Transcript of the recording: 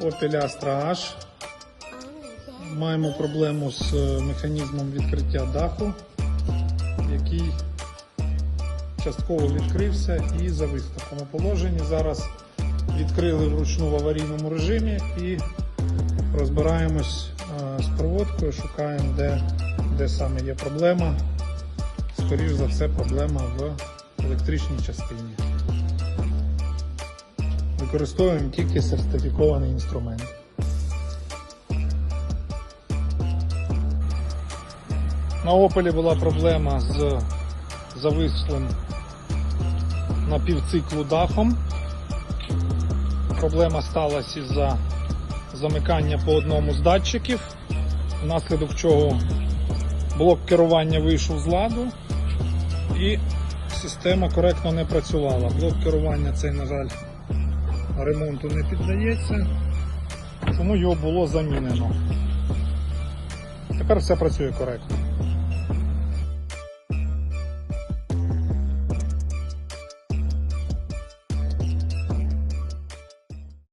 Opel H. Маємо проблему з е, механізмом відкриття даху, який частково відкрився і завис в положенні. Зараз відкрили вручну в аварійному режимі і розбираємось е, з проводкою, шукаємо, де, де саме є проблема. Скоріш за все, проблема в електричній частині. Використовуємо тільки сертифікований інструмент. На Опелі була проблема з завислим на півциклу дахом. Проблема сталася із-за замикання по одному з датчиків, внаслідок чого блок керування вийшов з ладу і система коректно не працювала. Блок керування цей, на жаль, ремонту не піддається, тому його було замінено. Тепер все працює коректно.